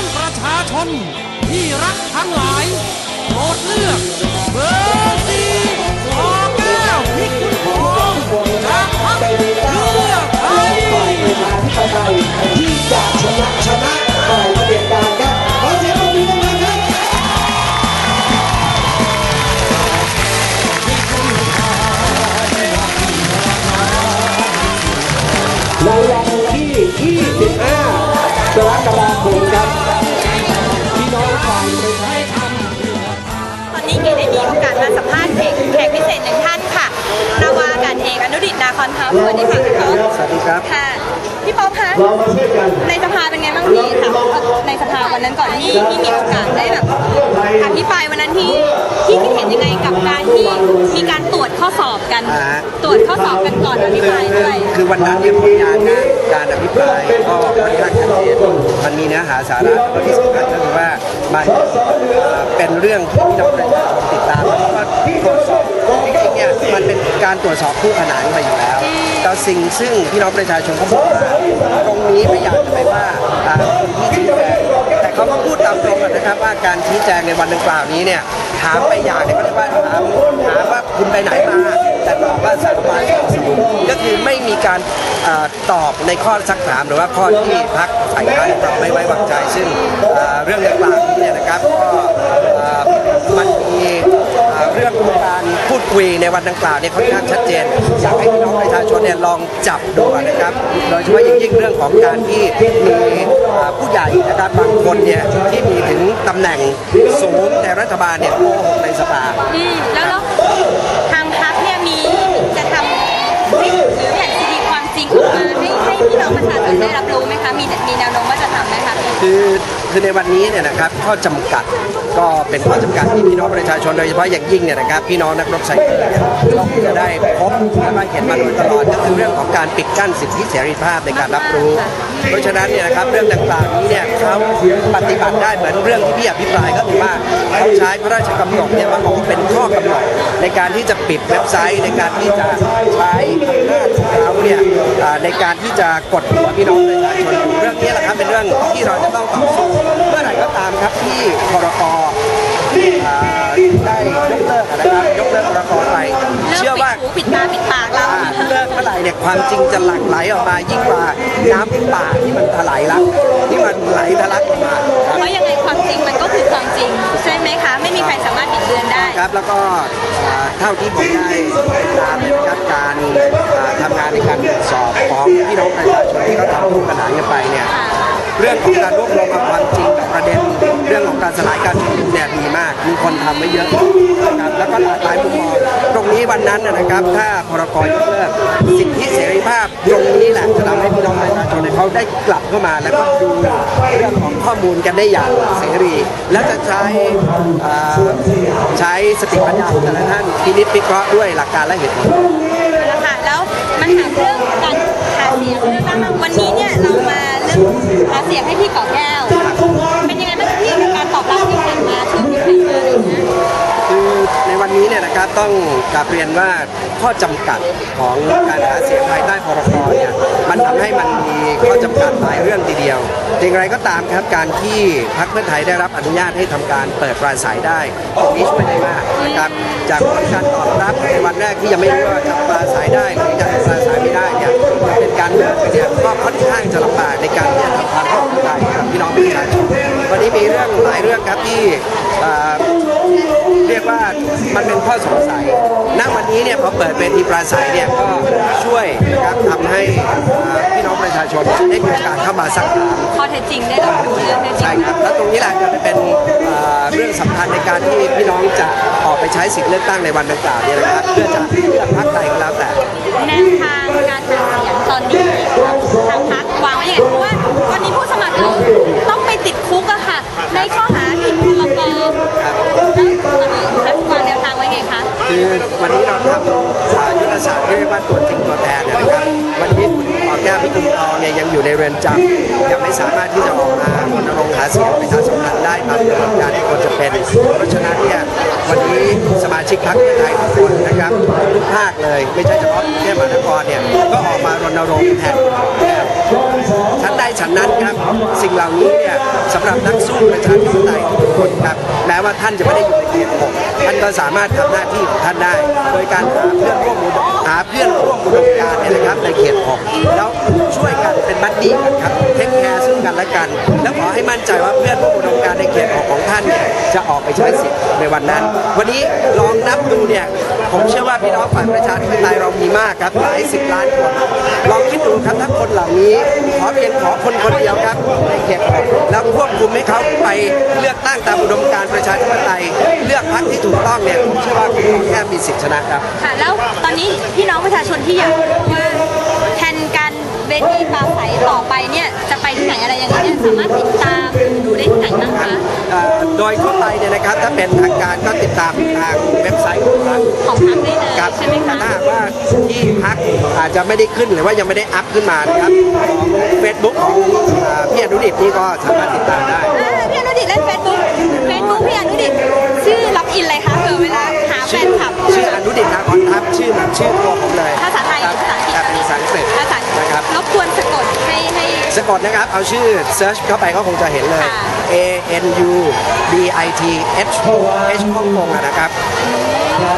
องประชาชน ที่รักทั้งหลายโปรดเลือก เบอร์สี่ขอแก้วพิกุลทองจากพรรคเลือกไทยที่จะชนะชนะต่อประเด็จการครับขอเสียงปรบมือดังๆครับในวันที่25 โอกาสมาสัมภาษณ์แขกพิเศษหนึ่งท่านค่ะ นาวาอากาศเอกอนุดิตนาคอนทัพสวัสดีค่ะ ดีครับค่ะพี่ป๊อปคะเรามาช่วยกัน ในสภาเป็นไงบ้างพี่ถามในสภาวันนั้นก่อนที่ที่มีโอกาสได้แบบอภิปรายวันนั้นที่ที่คิดเห็นยังไงกับการที่มีการตรวจข้อสอบกันอ่าตรวจข้อสอบกันก่อนอภิปรายด้วยคือวันนั้นเนี่ยผลงานการการอภิปรายก็ค่อนข้างชัดเจนมันมีเนื้อหาสาระแล้วที่สำคัญก็คือว่ามันเอ่อเป็นเรื่องที่พี่น้องประชาชนติดตามแล้วก็ตรวจสอบจริงๆเนี่ยมันเป็นการตรวจสอบคู่ขนานไปอยู่แล้ว แต่สิ่งซึ่งพี่น้องประชาชนเขาบอกมาตรงนี้ไม่อยากจะไปว่าตามคนที่ชี้แจงแต่เขาก็พูดตามตรงนะครับว่าการชี้แจงในวันดังกล่าวนี้เนี่ยถามไปอย่างเนี่ยก็เรียกว่าถามถามว่าคุณไปไหนมาแต่ตอบว่าสารพันก็คือไม่มีการตอบในข้อสักถามหรือว่าข้อที่พักฝ่ายค้านเราไม่ไว้วางใจ ซึ่งเอ่อเรื่องต่างๆนี้เนี่ยนะครับก็มันมี เอ่อเรื่องของการพูดคุยในวันดังกล่าวเนี่ยค่อนข้างชัดเจน อยากให้พี่น้องประชาชนเนี่ยลองจับดูนะครับ โดยเฉพาะอย่างยิ่งเรื่องของการที่มีเอ่อผู้ใหญ่นะครับบางคนเนี่ยที่มีถึงตำแหน่งสูงในรัฐบาลเนี่ยโกหกในสภาอืมแล้วแล้วทางพักเนี่ยมีจะทำคลิปหรือแผ่นซีดีความจริงออกมาให้ให้พี่น้องประชาชนได้รับรู้ไหมคะมีมีแนวโน้มว่าจะทำไหมคะคือ คือในวันนี้เนี่ยนะครับข้อจำกัดก็เป็นข้อจำกัดที่พี่น้องประชาชนโดยเฉพาะอย่างยิ่งเนี่ยนะครับพี่น้องนักรบไซเคิลเนี่ยต้องจะได้พบและมาเห็นมาโดยตลอดก็คือเรื่องของการปิดกั้นสิทธิเสรีภาพในการรับรู้ เพราะฉะนั้นเนี่ยนะครับเรื่องต่างๆนี้เนี่ยเขาปฏิบัติได้เหมือนเรื่องที่พี่อภิปรายก็คือว่าเขาใช้พระราชกำหนดเนี่ยมาออกเป็นข้อกำหนด ในการที่จะปิดเว็บไซต์ ในการที่จะใช้อำนาจของเขาเนี่ยอ่าในการที่จะกดหัวพี่น้องประชาชนเรื่องนี้แหละครับเป็นเรื่องที่เราจะต้องต่อสู้เมื่อไหร่ก็ตามครับที่พรกอ่าได้ยกเลิกนะครับยกเลิกพรกไปเริ่เชื่อมปิว่าดหูปิดตาปิดปากเราอ่าเลิกเมื่อไหร่เนี่ยความจริงจะหลั่งไหลออกมายิ่งกว่าน้ำป่าที่มันถลายลักที่มันไหลทะลักออกมาครับเพราะยังไงความจริงมันก็คือความจริง ใช่ไหมคะ ไม่มีใครสามารถบิดเบือนได้ครับแล้วก็อ่า เท่าที่ผมได้ตามนะครับการอ่าทำงานในการตรวจสอบของพี่น้องประชาชนที่เขาทำคู่ขนานกันไปเนี่ยเรื่องของการรวบรวมเอาความจริงกับประเด็นเรื่องของการสลายการชุมนุมเนี่ยดีมาก มีคนทำไว้เยอะนะครับแล้วก็หลากหลายมุมมองตรงนี้วันนั้นนะนะครับถ้า ได้กลับเข้ามาแล้วก็ดูเรื่องของข้อมูลกันได้อย่างเสรี แล้วจะใช้ใช้สติปัญญาของแต่ละท่านพินิจพิเคราะห์ด้วยหลักการและเหตุผลนะคะแล้วมันถามเรื่องการหาเสียงเรื่องบ้างวันนี้เนี่ยเรามาเรื่องหาเสียงให้พี่ก่อแก้ ต้องกลับเรียนว่าข้อจำกัดของการหาเสียงภายใต้พรกเนี่ยมันทำให้มันมีข้อจำกัดหลายเรื่องทีเดียวอย่างไรก็ตามครับการที่พรรคเพื่อไทยได้รับอนุญาตให้ทำการเปิดปราศัยได้ตรงนี้ช่วยได้มากนะครับจากผลการตอบรับในวันแรกที่ยังไม่รู้ว่าจะปราศัยได้หรือจะปราศัยไม่ได้เนี่ยมันเป็นการเมืองเนี่ยก็ค่อนข้างจะลำบากในการที่จะทำความเข้าใจกับพี่น้องประชาชนวันนี้มีเรื่องหลายเรื่องครับที่อ่า เรียกว่ามันเป็นข้อสงสัย ณ วันนี้เนี่ยพอเปิดเวทีปราศัยเนี่ยก็ช่วยนะครับทำให้อ่าพี่น้องประชาชนได้มีโอกาสเข้ามาสักถามข้อเท็จจริงได้รับรู้เรื่องเท็จจริใช่งครับ แล้วตรงนี้แหละจะเป็นอ่าเรื่องสำคัญในการที่พี่น้องจะออกไปใช้สิทธิเลือกตั้งในวันดังกล่าวเนี่ยนะครับเพื่อจะเลือกพรรคใดก็แล้วแต่แนวทา แก้วพิกุลทองเนี่ยยังอยู่ในเรือนจำยังไม่สามารถที่จะออกมารณรงค์หาเสียงประชาสัมพันธ์ได้ตามกระบวนการที่ควรจะเป็น เพราะฉะนั้นเนี่ยวันนี้สมาชิกพรรคเพื่อไทยทุกคนนะครับทุกภาคเลยไม่ใช่เฉพาะกรุงเทพมหานครเนี่ยก็ออกมารณรงค์แทนชั้นใดฉันนั้นครับ สิ่งเหล่านี้เนี่ยสำหรับนักสู้ประชาธิปไตยทุกคนครับแม้ว่าท่านจะไม่ได้อยู่ในเขตหกท่านก็สามารถทำหน้าที่ของท่านได้ โดยการหาเพื่อนร่วมอุดมหาเพื่อนร่วมอุดมการณ์เนี่ยนะครับในเขตหกแล้วช่วยกันเป็นบัดดี้กันครับเทคแคร์ซึ่งกันและกัน แล้วขอให้มั่นใจว่าเพื่อนร่วมอุดมการณ์ในเขตหกของท่านเนี่ยจะออกไปใช้สิทธิ์ในวันนั้น วันนี้ลองนับดูเนี่ยผมเชื่อว่าพี่น้องฝ่ายประชาธิปไตยเรามีมากครับหลายสิบล้านคนลองคิดดูครับถ้าคนเหล่านี้ ขอเพียงขอคนคนเดียวครับในเขตหกแล้วควบคุมให้เขาไปเลือกตั้งตามอุดมการณ์ประชาธิปไตย เลือกพรรคที่ถูกต้องเนี่ยผมเชื่อว่าคุณแค่มีสิทธิชนะครับ ค่ะ แล้วตอนนี้พี่น้องประชาชนที่อยากรู้ว่าแทนการเวทีปราศัยต่อไปเนี่ยจะไปที่ไหนอะไรยังไงเนี่ยสามารถติดตามดูได้ที่ไหนบ้างคะเอ่อโดยทั่วไปเนี่ยนะครับถ้าเป็นทางการก็ติดตามทางเว็บไซต์ของพรรคของพรรคได้เลยครับใช่ไหมคะ ถ้าหากว่าที่พักอาจจะไม่ได้ขึ้นหรือว่ายังไม่ได้อัพขึ้นมานะครับเฟซบุ๊กของอ่าพี่อนุดิตนี่ก็สามารถติดตามได้ อ่า ชื่ออนุดิตนากรทัพชื่อเหมือนชื่อตัวผมเลยภาษาไทยครับภาษาอังกฤษครับเป็นภาษาอังกฤษภาษาอังกฤษนะครับรบกวนสะกดให้ให้สะกดนะครับ เอาชื่อเซิร์ชเข้าไปก็คงจะเห็นเลยค่ะ A N U D I T H H ฮ่องกงอะนะครับ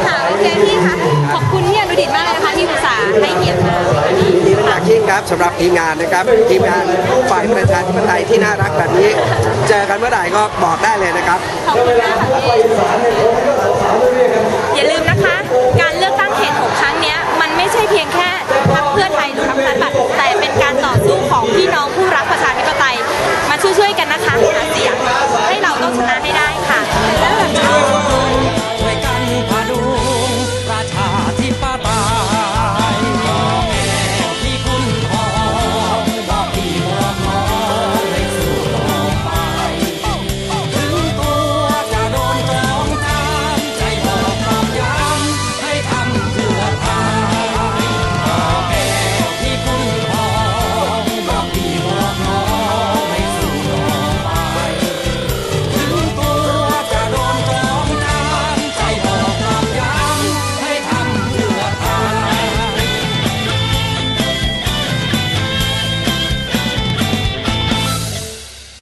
ค่ะโอเคพี่คะขอบคุณพี่อนุดิตมากเลยนะคะที่อุตส่าห์ให้เกียรติมาวันนี้ยินดีเป็นอย่างยิ่งครับสำหรับทีมงานนะครับทีมงานฝ่ายประชาธิปไตยที่น่ารักแบบนี้ เจอกันเมื่อไหร่ก็บอกได้เลยนะครับ ขอบคุณมากค่ะพี่